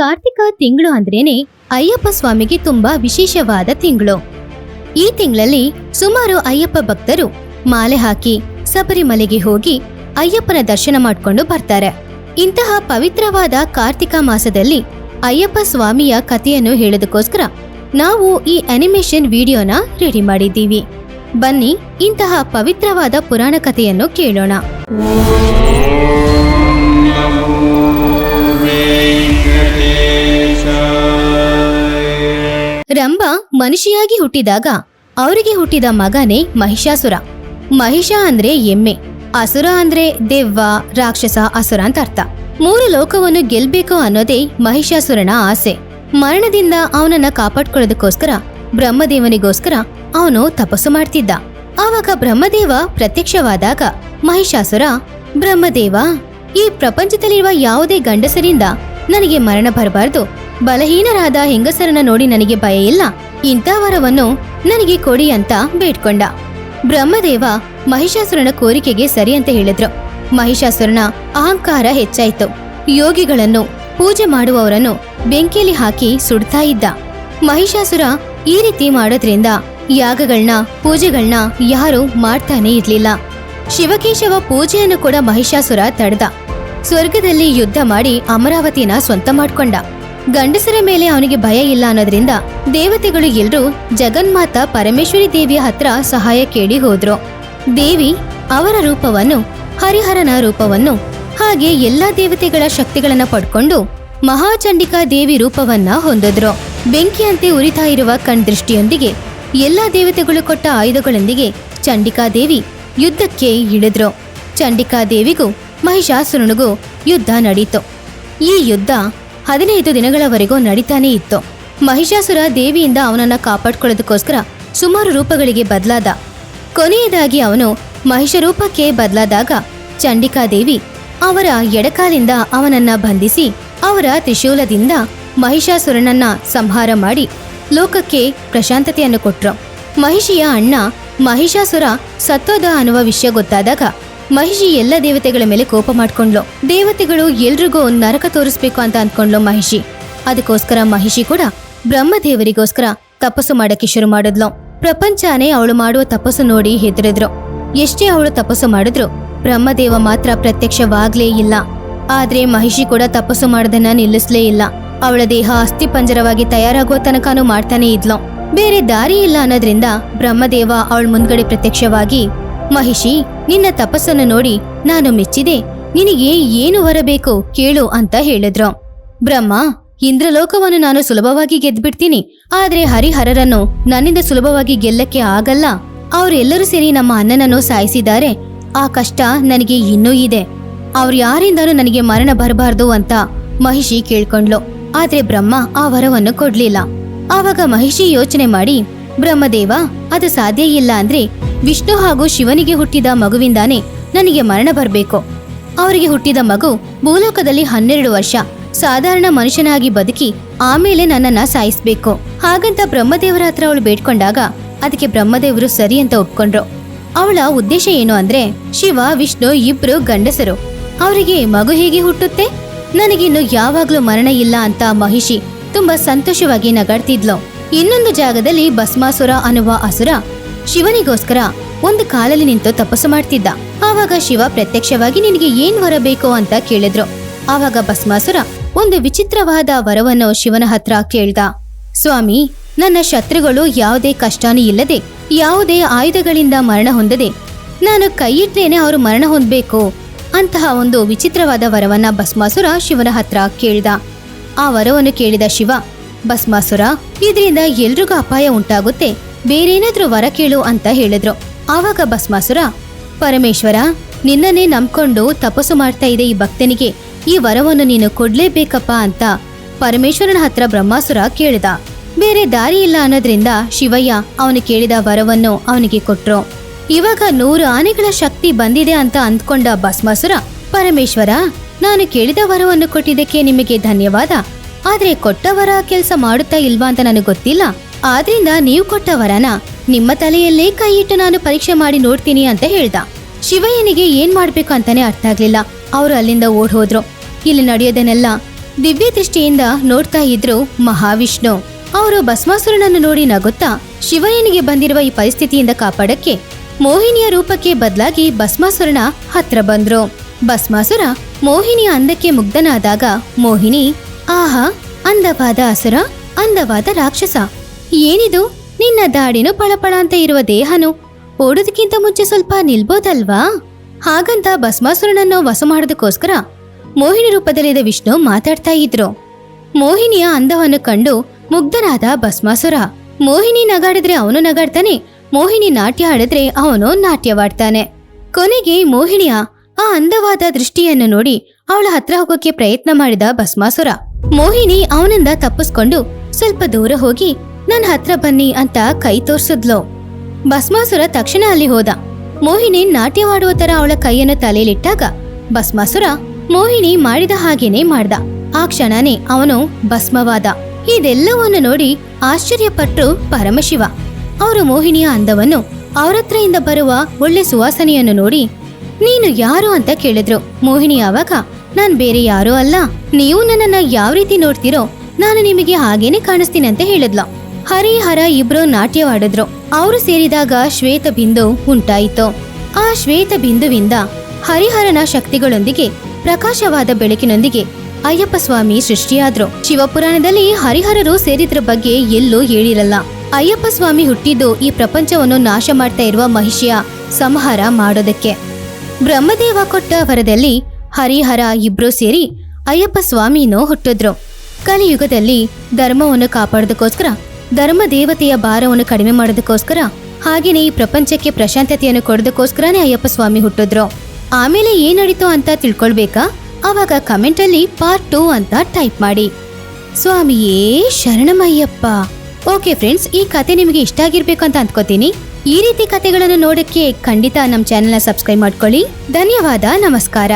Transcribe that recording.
ಕಾರ್ತಿಕ ತಿಂಗಳು ಅಂದ್ರೇನೆ ಅಯ್ಯಪ್ಪ ಸ್ವಾಮಿಗೆ ತುಂಬಾ ವಿಶೇಷವಾದ ತಿಂಗಳು. ಈ ತಿಂಗಳಲ್ಲಿ ಸುಮಾರು ಅಯ್ಯಪ್ಪ ಭಕ್ತರು ಮಾಲೆ ಹಾಕಿ ಸಬರಿಮಲೆಗೆ ಹೋಗಿ ಅಯ್ಯಪ್ಪನ ದರ್ಶನ ಮಾಡ್ಕೊಂಡು ಬರ್ತಾರೆ. ಇಂತಹ ಪವಿತ್ರವಾದ ಕಾರ್ತಿಕ ಮಾಸದಲ್ಲಿ ಅಯ್ಯಪ್ಪ ಸ್ವಾಮಿಯ ಕಥೆಯನ್ನು ಹೇಳೋದಕ್ಕೋಸ್ಕರ ನಾವು ಈ ಅನಿಮೇಷನ್ ವಿಡಿಯೋನ ರೆಡಿ ಮಾಡಿದ್ದೀವಿ. ಬನ್ನಿ ಇಂತಹ ಪವಿತ್ರವಾದ ಪುರಾಣ ಕಥೆಯನ್ನು ಕೇಳೋಣ. ರಂಭ ಮನುಷ್ಯಾಗಿ ಹುಟ್ಟಿದಾಗ ಅವರಿಗೆ ಹುಟ್ಟಿದ ಮಗನೇ ಮಹಿಷಾಸುರ. ಮಹಿಷ ಅಂದ್ರೆ ಎಮ್ಮೆ, ಅಸುರ ಅಂದ್ರೆ ದೆವ್ವ, ರಾಕ್ಷಸ, ಅಸುರ ಅಂತ ಅರ್ಥ. ಮೂರು ಲೋಕವನ್ನು ಗೆಲ್ಬೇಕು ಅನ್ನೋದೇ ಮಹಿಷಾಸುರನ ಆಸೆ. ಮರಣದಿಂದ ಅವನನ್ನ ಕಾಪಾಡ್ಕೊಳ್ಳೋದಕ್ಕೋಸ್ಕರ, ಬ್ರಹ್ಮದೇವನಿಗೋಸ್ಕರ ಅವನು ತಪಸ್ಸು ಮಾಡ್ತಿದ್ದ. ಆವಾಗ ಬ್ರಹ್ಮದೇವ ಪ್ರತ್ಯಕ್ಷವಾದಾಗ ಮಹಿಷಾಸುರ, ಬ್ರಹ್ಮದೇವ, ಈ ಪ್ರಪಂಚದಲ್ಲಿರುವ ಯಾವುದೇ ಗಂಡಸರಿಂದ ನನಗೆ ಮರಣ ಬರಬಾರ್ದು. ಬಲಹೀನರಾದ ಹೆಂಗಸರನ್ನ ನೋಡಿ ನನಗೆ ಭಯ ಇಲ್ಲ. ಇಂಥ ವರವನ್ನು ನನಗೆ ಕೊಡಿ ಅಂತ ಬೇಡ್ಕೊಂಡ. ಬ್ರಹ್ಮದೇವ ಮಹಿಷಾಸುರನ ಕೋರಿಕೆಗೆ ಸರಿ ಅಂತ ಹೇಳಿದ್ರು. ಮಹಿಷಾಸುರನ ಅಹಂಕಾರ ಹೆಚ್ಚಾಯಿತು. ಯೋಗಿಗಳನ್ನು ಪೂಜೆ ಮಾಡುವವರನ್ನು ಬೆಂಕಿಯಲ್ಲಿ ಹಾಕಿ ಸುಡ್ತಾ ಇದ್ದ. ಮಹಿಷಾಸುರ ಈ ರೀತಿ ಮಾಡೋದ್ರಿಂದ ಯಾಗಗಳನ್ನ ಪೂಜೆಗಳನ್ನ ಯಾರು ಮಾಡ್ತಾನೆ ಇರ್ಲಿಲ್ಲ. ಶಿವಕೇಶವ ಪೂಜೆಯನ್ನು ಕೂಡ ಮಹಿಷಾಸುರ ತಡೆದ. ಸ್ವರ್ಗದಲ್ಲಿ ಯುದ್ಧ ಮಾಡಿ ಅಮರಾವತಿನ ಸ್ವಂತ ಮಾಡ್ಕೊಂಡ. ಗಂಡಸರ ಮೇಲೆ ಅವನಿಗೆ ಭಯ ಇಲ್ಲ ಅನ್ನೋದ್ರಿಂದ ದೇವತೆಗಳು ಎಲ್ರೂ ಜಗನ್ಮಾತ ಪರಮೇಶ್ವರಿ ದೇವಿಯ ಹತ್ರ ಸಹಾಯ ಕೇಳಿ ಹೋದ್ರು. ದೇವಿ ಅವರ ರೂಪವನ್ನು, ಹರಿಹರನ ರೂಪವನ್ನು, ಹಾಗೆ ಎಲ್ಲಾ ದೇವತೆಗಳ ಶಕ್ತಿಗಳನ್ನ ಪಡ್ಕೊಂಡು ಮಹಾಚಂಡಿಕಾ ದೇವಿ ರೂಪವನ್ನ ಹೊಂದಿದ್ರು. ಬೆಂಕಿಯಂತೆ ಉರಿತಾ ಇರುವ ಕಣ್ದೃಷ್ಟಿಯೊಂದಿಗೆ ಎಲ್ಲಾ ದೇವತೆಗಳು ಕೊಟ್ಟ ಆಯುಧಗಳೊಂದಿಗೆ ಚಂಡಿಕಾ ದೇವಿ ಯುದ್ಧಕ್ಕೆ ಇಳಿದ್ರು. ಚಂಡಿಕಾ ದೇವಿಗೂ ಮಹಿಷಾಸುರನಿಗೂ ಯುದ್ಧ ನಡೀತು. ಈ ಯುದ್ಧ ಹದಿನೈದು ದಿನಗಳವರೆಗೂ ನಡೀತಾನೇ ಇತ್ತು. ಮಹಿಷಾಸುರ ದೇವಿಯಿಂದ ಅವನನ್ನ ಕಾಪಾಡ್ಕೊಳ್ಳೋದಕ್ಕೋಸ್ಕರ ಸುಮಾರು ರೂಪಗಳಿಗೆ ಬದಲಾದ. ಕೊನೆಯದಾಗಿ ಅವನು ಮಹಿಷ ರೂಪಕ್ಕೆ ಬದಲಾದಾಗ ಚಂಡಿಕಾದೇವಿ ಅವರ ಎಡಕಾಲಿಂದ ಅವನನ್ನ ಬಂಧಿಸಿ ಅವರ ತ್ರಿಶೂಲದಿಂದ ಮಹಿಷಾಸುರನನ್ನ ಸಂಹಾರ ಮಾಡಿ ಲೋಕಕ್ಕೆ ಪ್ರಶಾಂತತೆಯನ್ನು ಕೊಟ್ರು. ಮಹಿಷಿಯ ಅಣ್ಣ ಮಹಿಷಾಸುರ ಸತ್ತೋದ ಅನ್ನುವ ವಿಷಯ ಗೊತ್ತಾದಾಗ ಮಹಿಷಿ ಎಲ್ಲ ದೇವತೆಗಳ ಮೇಲೆ ಕೋಪ ಮಾಡ್ಕೊಂಡ್ಲು. ದೇವತೆಗಳು ಎಲ್ರಿಗೂ ನರಕ ತೋರಿಸ್ಬೇಕು ಅಂತ ಅಂದ್ಕೊಂಡ್ಲು ಮಹಿಷಿ. ಅದಕ್ಕೋಸ್ಕರ ಮಹಿಷಿ ಕೂಡ ಬ್ರಹ್ಮದೇವರಿಗೋಸ್ಕರ ತಪಸ್ಸು ಮಾಡಕ್ಕೆ ಶುರು ಮಾಡಿದ್ಲು. ಪ್ರಪಂಚನೇ ಅವಳು ಮಾಡುವ ತಪಸ್ಸು ನೋಡಿ ಹೆದರಿದ್ರು. ಎಷ್ಟೇ ಅವಳು ತಪಸ್ಸು ಮಾಡಿದ್ರು ಬ್ರಹ್ಮದೇವ ಮಾತ್ರ ಪ್ರತ್ಯಕ್ಷವಾಗ್ಲೇ ಇಲ್ಲ. ಆದ್ರೆ ಮಹಿಷಿ ಕೂಡ ತಪಸ್ಸು ಮಾಡೋದನ್ನ ನಿಲ್ಲಿಸ್ಲೇ ಇಲ್ಲ. ಅವಳ ದೇಹ ಅಸ್ಥಿಪಂಜರವಾಗಿ ತಯಾರಾಗುವ ತನಕನೂ ಮಾಡ್ತಾನೆ ಇದ್ಲು. ಬೇರೆ ದಾರಿ ಇಲ್ಲ ಅನ್ನೋದ್ರಿಂದ ಬ್ರಹ್ಮದೇವ ಅವಳ ಮುಂದ್ಗಡೆ ಪ್ರತ್ಯಕ್ಷವಾಗಿ ಮಹಿಷಿ, ನಿನ್ನ ತಪಸ್ಸನ್ನು ನೋಡಿ ನಾನು ಮೆಚ್ಚಿದೆ. ನಿನಗೆ ಏನು ಹೊರಬೇಕು ಕೇಳು ಅಂತ ಹೇಳಿದ್ರು. ಬ್ರಹ್ಮ, ಇಂದ್ರಲೋಕವನ್ನು ನಾನು ಸುಲಭವಾಗಿ ಗೆದ್ಬಿಡ್ತೀನಿ. ಆದ್ರೆ ಹರಿಹರರನ್ನು ನನ್ನಿಂದ ಸುಲಭವಾಗಿ ಗೆಲ್ಲಕ್ಕೆ ಆಗಲ್ಲ. ಅವರೆಲ್ಲರೂ ಸೇರಿ ನಮ್ಮ ಅಣ್ಣನನ್ನು ಸಾಯಿಸಿದ್ದಾರೆ. ಆ ಕಷ್ಟ ನನಗೆ ಇನ್ನೂ ಇದೆ. ಅವ್ರು ಯಾರಿಂದಾನು ನನಗೆ ಮರಣ ಬರಬಾರ್ದು ಅಂತ ಮಹಿಷಿ ಕೇಳ್ಕೊಂಡ್ಲು ಆದ್ರೆ ಬ್ರಹ್ಮ ಆ ವರವನ್ನು ಕೊಡ್ಲಿಲ್ಲ. ಆವಾಗ ಮಹಿಷಿ ಯೋಚನೆ ಮಾಡಿ, ಬ್ರಹ್ಮದೇವ, ಅದು ಸಾಧ್ಯ ಇಲ್ಲ ಅಂದ್ರೆ ವಿಷ್ಣು ಹಾಗೂ ಶಿವನಿಗೆ ಹುಟ್ಟಿದ ಮಗುವಿಂದಾನೇ ನನಗೆ ಮರಣ ಬರಬೇಕು. ಅವರಿಗೆ ಹುಟ್ಟಿದ ಮಗು ಭೂಲೋಕದಲ್ಲಿ ಹನ್ನೆರಡು ವರ್ಷ. ಸಾಧಾರಣ ಮನುಷ್ಯನಾಗಿ ಬದುಕಿ ಆಮೇಲೆ ನನ್ನನ್ನ ಸಾಯಿಸ್ಬೇಕು. ಹಾಗಂತ ಬ್ರಹ್ಮದೇವರ ಹತ್ರ ಅವಳು ಬೇಡ್ಕೊಂಡಾಗ ಅದಕ್ಕೆ ಬ್ರಹ್ಮದೇವರು ಸರಿ ಅಂತ ಒಪ್ಕೊಂಡ್ರು. ಅವಳ ಉದ್ದೇಶ ಏನು ಅಂದ್ರೆ ಶಿವ, ವಿಷ್ಣು ಇಬ್ರು ಗಂಡಸರು. ಅವರಿಗೆ ಮಗು ಹೇಗೆ ಹುಟ್ಟುತ್ತೆ? ನನಗಿನ್ನು ಯಾವಾಗ್ಲೂ ಮರಣ ಇಲ್ಲ ಅಂತ ಮಹಿಷಿ ತುಂಬಾ ಸಂತೋಷವಾಗಿ ನಗಾಡ್ತಿದ್ಲು. ಇನ್ನೊಂದು ಜಾಗದಲ್ಲಿ ಭಸ್ಮಾಸುರ ಅನ್ನುವ ಅಸುರ ಶಿವನಿಗೋಸ್ಕರ ಒಂದು ಕಾಲಲ್ಲಿ ನಿಂತು ತಪಸ್ಸು ಮಾಡ್ತಿದ್ದ. ಆವಾಗ ಶಿವ ಪ್ರತ್ಯಕ್ಷವಾಗಿ ನಿನಗೆ ಏನ್ ವರ ಬೇಕು ಅಂತ ಕೇಳಿದ್ರು. ಆವಾಗ ಭಸ್ಮಾಸುರ ಒಂದು ವಿಚಿತ್ರವಾದ ವರವನ್ನು ಶಿವನ ಹತ್ರ ಕೇಳ್ದ. ಸ್ವಾಮಿ, ನನ್ನ ಶತ್ರುಗಳು ಯಾವುದೇ ಕಷ್ಟನೂ ಇಲ್ಲದೆ, ಯಾವುದೇ ಆಯುಧಗಳಿಂದ ಮರಣ ಹೊಂದದೆ, ನಾನು ಕೈಯಿಟ್ಟೇನೆ ಅವರು ಮರಣ ಹೊಂದಬೇಕು ಅಂತಹ ಒಂದು ವಿಚಿತ್ರವಾದ ವರವನ್ನ ಭಸ್ಮಾಸುರ ಶಿವನ ಹತ್ರ ಕೇಳ್ದ. ಆ ವರವನ್ನು ಕೇಳಿದ ಶಿವ, ಭಸ್ಮಾಸುರ, ಇದರಿಂದ ಎಲ್ರಿಗೂ ಅಪಾಯ ಉಂಟಾಗುತ್ತೆ. ಬೇರೇನಾದ್ರೂ ವರ ಕೇಳು ಅಂತ ಹೇಳಿದ್ರು. ಆವಾಗ ಭಸ್ಮಾಸುರ, ಪರಮೇಶ್ವರ, ನಿನ್ನನ್ನೇ ನಂಬ್ಕೊಂಡು ತಪಸ್ಸು ಮಾಡ್ತಾ ಇದೆ ಈ ಭಕ್ತನಿಗೆ. ಈ ವರವನ್ನು ನೀನು ಕೊಡ್ಲೇಬೇಕಪ್ಪ ಅಂತ ಪರಮೇಶ್ವರನ ಹತ್ರ ಬ್ರಹ್ಮಾಸುರ ಕೇಳಿದ. ಬೇರೆ ದಾರಿ ಇಲ್ಲ ಅನ್ನೋದ್ರಿಂದ ಶಿವಯ್ಯ ಅವನು ಕೇಳಿದ ವರವನ್ನು ಅವನಿಗೆ ಕೊಟ್ರು. ಇವಾಗ ನೂರು ಆನೆಗಳ ಶಕ್ತಿ ಬಂದಿದೆ ಅಂತ ಅಂದ್ಕೊಂಡ ಭಸ್ಮಾಸುರ, ಪರಮೇಶ್ವರ, ನಾನು ಕೇಳಿದ ವರವನ್ನು ಕೊಟ್ಟಿದ್ದಕ್ಕೆ ನಿಮಗೆ ಧನ್ಯವಾದ. ಆದ್ರೆ ಕೊಟ್ಟ ವರ ಕೆಲಸ ಮಾಡುತ್ತಾ ಇಲ್ವಾ ಅಂತ ನನಗೆ ಗೊತ್ತಿಲ್ಲ. ಆದ್ರಿಂದ ನೀವು ಕೊಟ್ಟ ವರನ ನಿಮ್ಮ ತಲೆಯಲ್ಲೇ ಕೈಯಿಟ್ಟು ನಾನು ಪರೀಕ್ಷೆ ಮಾಡಿ ನೋಡ್ತೀನಿ ಅಂತ ಹೇಳ್ದ. ಶಿವಯ್ಯನಿಗೆ ಏನ್ ಮಾಡ್ಬೇಕು ಅಂತಾನೆ ಅರ್ಥ ಆಗ್ಲಿಲ್ಲ. ಅವರು ಅಲ್ಲಿಂದ ಓಡ್ ಹೋದ್ರು. ಇಲ್ಲಿ ನಡೆಯೋದನ್ನೆಲ್ಲ ದಿವ್ಯ ದೃಷ್ಟಿಯಿಂದ ನೋಡ್ತಾ ಇದ್ರು ಮಹಾವಿಷ್ಣು. ಅವರು ಭಸ್ಮಾಸುರನನ್ನು ನೋಡಿ ನಗುತ್ತಾ ಶಿವಯ್ಯನಿಗೆ ಬಂದಿರುವ ಈ ಪರಿಸ್ಥಿತಿಯಿಂದ ಕಾಪಾಡಕ್ಕೆ ಮೋಹಿನಿಯ ರೂಪಕ್ಕೆ ಬದಲಾಗಿ ಭಸ್ಮಾಸುರನ ಹತ್ರ ಬಂದ್ರು. ಭಸ್ಮಾಸುರ ಮೋಹಿನಿಯ ಅಂದಕ್ಕೆ ಮುಗ್ಧನಾದಾಗ ಮೋಹಿನಿ, ಆಹಾ, ಅಂದವಾದ ಅಸುರ, ಅಂದವಾದ ರಾಕ್ಷಸ ಏನಿದು? ನಿನ್ನ ದಾಡಿನೂ ಪಳಪಳ ಅಂತ ಇರುವ ದೇಹನು ಓಡೋದಕ್ಕಿಂತ ಮುಂಚೆ ಸ್ವಲ್ಪ ನಿಲ್ಬೋದಲ್ವಾ? ಹಾಗಂತ ಭಸ್ಮಾಸುರನನ್ನು ವಸ ಮಾಡೋದಕ್ಕೋಸ್ಕರ ಮೋಹಿನಿ ರೂಪದಲ್ಲಿದ್ದ ವಿಷ್ಣು ಮಾತಾಡ್ತಾ ಇದ್ರು. ಮೋಹಿನಿಯ ಅಂದವನ್ನು ಕಂಡು ಮುಗ್ಧನಾದ ಭಸ್ಮಾಸುರ, ಮೋಹಿನಿ ನಗಾಡಿದ್ರೆ ಅವನು ನಗಾಡ್ತಾನೆ, ಮೋಹಿನಿ ನಾಟ್ಯ ಆಡಿದ್ರೆ ಅವನು ನಾಟ್ಯವಾಡ್ತಾನೆ. ಕೊನೆಗೆ ಮೋಹಿನಿಯ ಆ ಅಂದವಾದ ದೃಷ್ಟಿಯನ್ನು ನೋಡಿ ಅವಳ ಹತ್ರ ಹೋಗೋಕೆ ಪ್ರಯತ್ನ ಮಾಡಿದ ಭಸ್ಮಾಸುರ, ಮೋಹಿನಿ ಅವನಿಂದ ತಪ್ಪಿಸ್ಕೊಂಡು ಸ್ವಲ್ಪ ದೂರ ಹೋಗಿ ನನ್ನ ಹತ್ರ ಬನ್ನಿ ಅಂತ ಕೈ ತೋರ್ಸಿದ್ಲು. ಭಸ್ಮಾಸುರ ತಕ್ಷಣ ಅಲ್ಲಿ ಹೋದ. ಮೋಹಿನಿ ನಾಟ್ಯವಾಡುವ ತರ ಅವಳ ಕೈಯನ್ನು ತಲೆಯಲ್ಲಿಟ್ಟಾಗ ಭಸ್ಮಾಸುರ ಮೋಹಿನಿ ಮಾಡಿದ ಹಾಗೇನೆ ಮಾಡ್ದ. ಆ ಕ್ಷಣನೇ ಅವನು ಭಸ್ಮವಾದ. ಇದೆಲ್ಲವನ್ನು ನೋಡಿ ಆಶ್ಚರ್ಯಪಟ್ಟರು ಪರಮಶಿವ. ಅವರು ಮೋಹಿನಿಯ ಅಂದವನ್ನು ಅವರತ್ರದಿಂದ ಬರುವ ಒಳ್ಳೆ ಸುವಾಸನೆಯನ್ನು ನೋಡಿ ನೀನು ಯಾರು ಅಂತ ಕೇಳಿದ್ರು. ಮೋಹಿನಿ ಆವಾಗ, ನಾನ್ ಬೇರೆ ಯಾರೂ ಅಲ್ಲ, ನೀವು ನನ್ನನ್ನ ಯಾವ ರೀತಿ ನೋಡ್ತೀರೋ ನಾನು ನಿಮಗೆ ಹಾಗೇನೆ ಕಾಣಿಸ್ತೀನಿ ಅಂತ ಹೇಳಿದ್ಲು. ಹರಿಹರ ಇಬ್ರು ನಾಟ್ಯವಾಡಿದ್ರು. ಅವರು ಸೇರಿದಾಗ ಶ್ವೇತ ಬಿಂದು ಉಂಟಾಯಿತು. ಆ ಶ್ವೇತ ಬಿಂದುವಿಂದ ಹರಿಹರನ ಶಕ್ತಿಗಳೊಂದಿಗೆ, ಪ್ರಕಾಶವಾದ ಬೆಳಕಿನೊಂದಿಗೆ ಅಯ್ಯಪ್ಪ ಸ್ವಾಮಿ ಸೃಷ್ಟಿಯಾದ್ರು. ಶಿವಪುರಾಣದಲ್ಲಿ ಹರಿಹರರು ಸೇರಿದ್ರ ಬಗ್ಗೆ ಎಲ್ಲೂ ಹೇಳಿರಲ್ಲ. ಅಯ್ಯಪ್ಪ ಸ್ವಾಮಿ ಹುಟ್ಟಿದ್ದು ಈ ಪ್ರಪಂಚವನ್ನು ನಾಶ ಮಾಡ್ತಾ ಇರುವ ಮಹಿಷಿಯ ಸಂಹಾರ ಮಾಡೋದಕ್ಕೆ. ಬ್ರಹ್ಮದೇವ ಕೊಟ್ಟ ವರದಲ್ಲಿ ಹರಿಹರ ಇಬ್ರು ಸೇರಿ ಅಯ್ಯಪ್ಪ ಸ್ವಾಮಿನೂ ಹುಟ್ಟಿದ್ರು. ಕಲಿಯುಗದಲ್ಲಿ ಧರ್ಮವನ್ನು ಕಾಪಾಡೋದಕ್ಕೋಸ್ಕರ ಧರ್ಮ ದೇವತೆಯ ಭಾರವನ್ನು ಕಡಿಮೆ ಮಾಡೋದಕ್ಕೋಸ್ಕರ ಹಾಗೆಯೇ ಈ ಪ್ರಪಂಚಕ್ಕೆ ಪ್ರಶಾಂತತೆಯನ್ನು ಕೊಡೋದಕ್ಕೋಸ್ಕರನೇ ಅಯ್ಯಪ್ಪ ಸ್ವಾಮಿ ಹುಟ್ಟಿದ್ರು. ಆಮೇಲೆ ಏನ್ ಅಂತ ತಿಳ್ಕೊಳ್ಬೇಕಾ? ಅವಾಗ ಕಮೆಂಟಲ್ಲಿ ಪಾರ್ಟ್ ಟೂ ಅಂತ ಟೈಪ್ ಮಾಡಿ. ಸ್ವಾಮಿಯೇ ಶರಣಮಯ್ಯಪ್ಪ ಓಕೆ ಫ್ರೆಂಡ್ಸ್ ಈ ಕತೆ ನಿಮಗೆ ಇಷ್ಟ ಆಗಿರ್ಬೇಕು ಅಂತ ಅಂದ್ಕೋತೀನಿ. ಈ ರೀತಿ ಕತೆಗಳನ್ನು ನೋಡಕ್ಕೆ ಖಂಡಿತ ನಮ್ಮ ಚಾನೆಲ್ನ ಸಬ್ಸ್ಕ್ರೈಬ್ ಮಾಡ್ಕೊಳ್ಳಿ. ಧನ್ಯವಾದ, ನಮಸ್ಕಾರ.